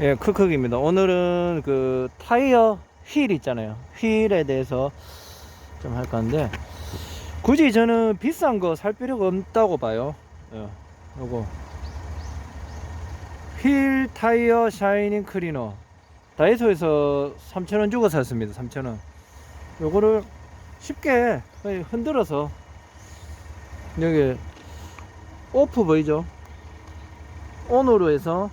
예, 크크입니다. 오늘은 그 타이어 휠 있잖아요. 휠에 대해서 좀 할까 하는데 굳이 저는 비싼 거 살 필요가 없다고 봐요. 예, 요거 휠 타이어 샤이닝 클리너 다이소에서 3,000원 주고 샀습니다. 3,000원. 요거를 쉽게 흔들어서 여기 오프 보이죠? 온으로 해서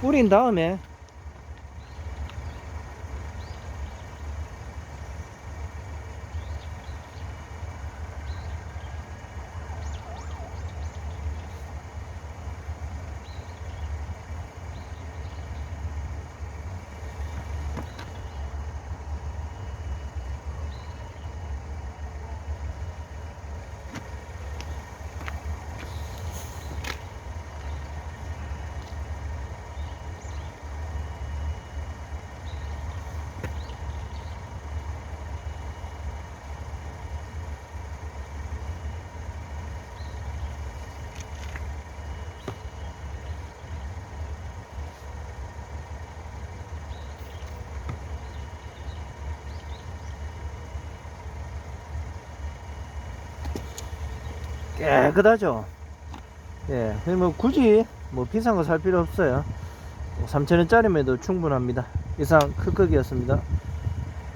뿌린 다음에 깨끗하죠. 예, 그뭐 굳이 뭐 비싼 거 살 필요 없어요. 3,000원짜리면도 충분합니다. 이상 크크기였습니다.